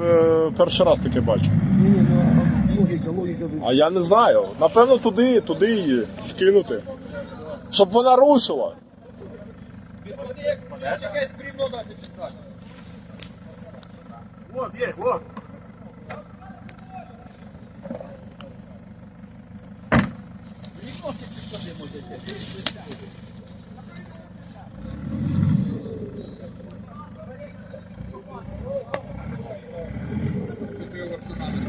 Е, Перший раз таке бачу. Ні, ну логіка, логіка. А я не знаю. Напевно, туди, туди її скинути. Щоб вона рушила. Вот, є, вот.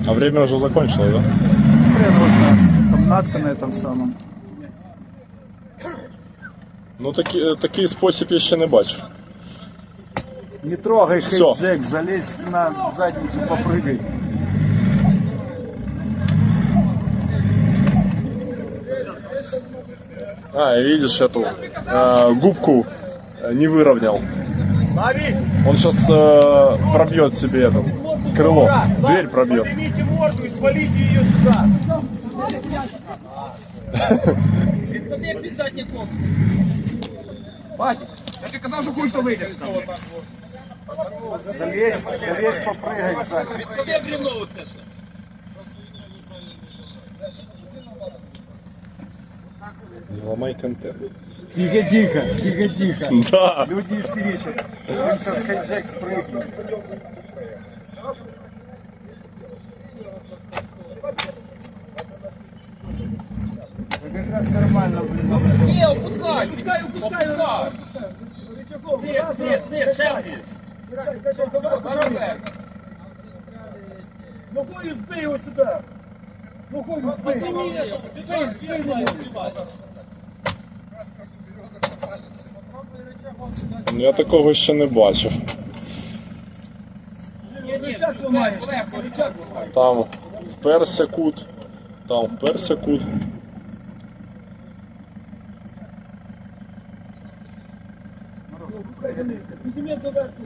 А время уже закончилось, да? Хрен его знает. Там надка на этом самом. Ну такі, е, такий спосіб я ще не бачив. Не трогай Всё. хейт Джек, залезь на задницу, попрыгай. А, и видишь эту э, губку э, не выровнял. Он сейчас пробьет себе это крыло, дверь пробьет. Поднимите морду и свалите ее сюда. Відходи під задній кнопку. Батя, я тебе казав, що хуй хто вийде сюди. Залезь, залезь, попрыгай сзади. Відходи брівно оце ще. Не ломай контент. Тихо, тихо, тихо, тихо. Да. Люди истеричат. Им сейчас хейт Джек спрыгнет. Как раз нормально, блин. Ні, опускай. Опускай, опускай. Ні, ні, ні, ще вниз. Хороше. Ногою збий його сюди. Ногою збий. Збий, збий ногою. Я такого ще не бачив. Рычаг рычаг. Там вперся кут, там вперся кут. Підніми доверху.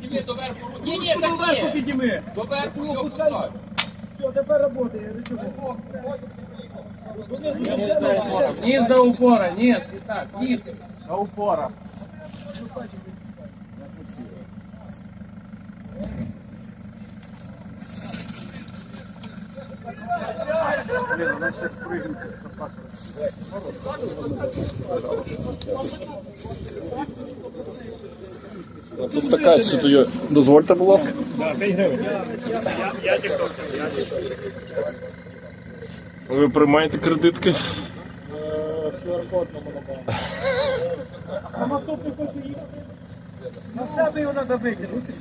Підніми доверху. Ні, ні, Доверху так ні. підніми. Доверху і опускай. Все, тепер працює. Низ до упора, ні, не низ. До упора. Блин, она сейчас прыгнет из стопа. А Тут така сюди. Дозвольте, будь ласка. Ви приймаєте кредитки? На себе його треба викинути.